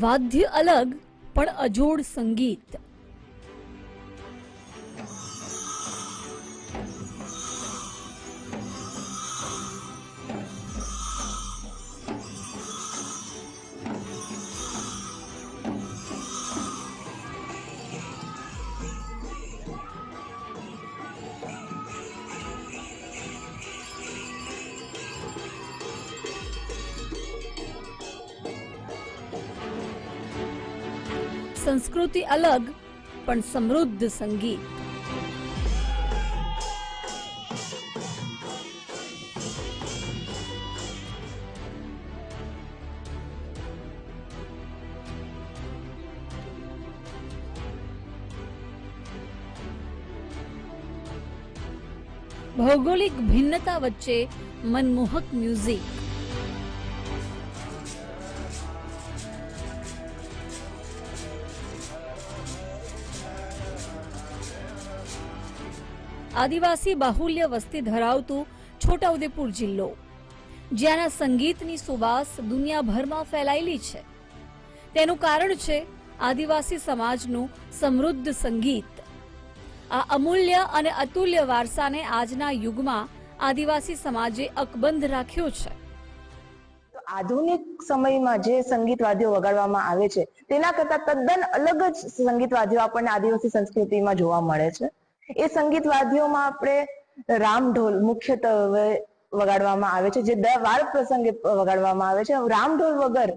વાદ્ય અલગ પણ અજોડ સંગીત. સંસ્કૃતિ અલગ પણ સમૃદ્ધ સંગીત. ભૌગોલિક ભિન્નતા વચ્ચે મનમોહક મ્યુઝિક. આદિવાસી બાહુલ્ય વસ્તી ધરાવતું છોટાઉદેપુર જિલ્લો. જ્યાંના સંગીતની સુવાસ દુનિયાભરમાં ફેલાયેલી છે. તેનું કારણ છે આદિવાસી સમાજનું સમૃદ્ધ સંગીત. આ અમૂલ્ય અને અતુલ્ય વારસાને આજના યુગમાં આદિવાસી સમાજે અકબંધ રાખ્યો છે. આધુનિક સમયમાં જે સંગીતવાદ્યો વગાડવામાં આવે છે, તેના કરતા તદ્દન અલગ જ સંગીતવાદ્યો આપણને આદિવાસી સંસ્કૃતિમાં જોવા મળે છે. એ સંગીત વાદ્યોમાં આપણે રામઢોલ મુખ્યત્વે વગાડવામાં આવે છે, જે દર વાર પ્રસંગે વગાડવામાં આવે છે. રામઢોલ વગર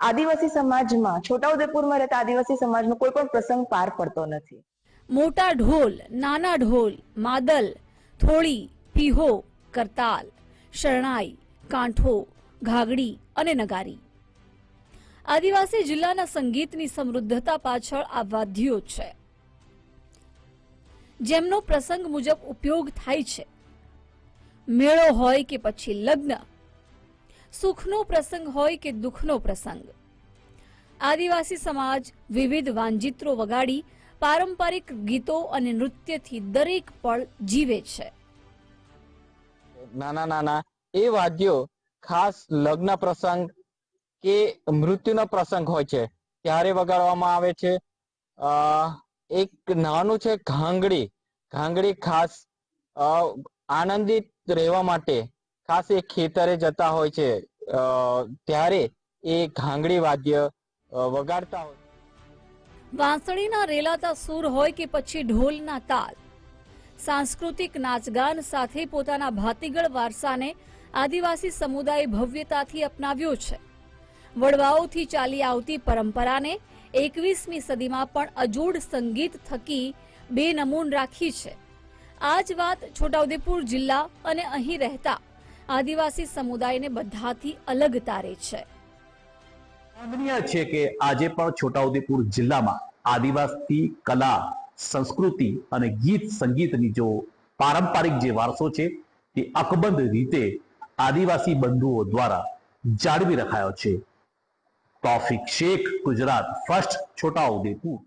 આદિવાસી સમાજમાં, છોટાઉદેપુરમાં રહેતા આદિવાસી સમાજનો કોઈ પણ પ્રસંગ પાર પડતો નથી. મોટા ઢોલ, નાના ઢોલ, માદલ, થોળી, પીહો, કરતાલ, શરણાઈ, કાંઠો ઘાગડી અને નગારી. આદિવાસી જિલ્લાના સંગીતની સમૃદ્ધતા પાછળ આ વાદ્યો છે. જેમનો પ્રસંગ મુજબ ઉપયોગ થાય છે. મેળો હોય કે પછી લગ્ન, સુખનો પ્રસંગ હોય કે દુઃખનો પ્રસંગ. આદિવાસી સમાજ વિવિધ વાંજિત્રો વગાડી પારંપરિક ગીતો અને નૃત્યથી દરેક પળ જીવે છે. નાના નાના એ વાદ્યો ખાસ લગ્ન પ્રસંગ કે મૃત્યુનો પ્રસંગ હોય છે, ત્યારે વગાડવામાં આવે છે. એક નાનું છે ઘાંગડી. ઘાંગડી ખાસ આનંદિત રહેવા માટે ખાસ એ ખેતરે જતા હોય છે. ત્યારે એ ઘાંગડી વાદ્ય વગાડતા હોય વાંસળીના રેલાતા સૂર હોય કે પછી ઢોલના તાલ. સાંસ્કૃતિક નાચગાન સાથે પોતાના ભાતીગળ વારસાને આદિવાસી સમુદાય ભવ્યતાથી અપનાવ્યો છે. વડવાઓથી ચાલી આવતી પરંપરાને એકવીસમી સદીમાં પણ અજોડ સંગીત થકી બેનમૂન રાખી છે. આ જ વાત છોટાઉદેપુર જિલ્લા અને અહીં રહેતા આદિવાસી સમુદાયને બધાથી અલગ તારે છે. છે કે આજે પણ છોટાઉદેપુર જિલ્લામાં આદિવાસી કલા, સંસ્કૃતિ અને ગીત સંગીતની જો પારંપરિક જે વારસો છે, તે અકબંધ રીતે આદિવાસી બંધુઓ દ્વારા જાળવી રખાયો છે. તોફિક શેખ ગુજરાત ફર્સ્ટ છોટાઉદેપુર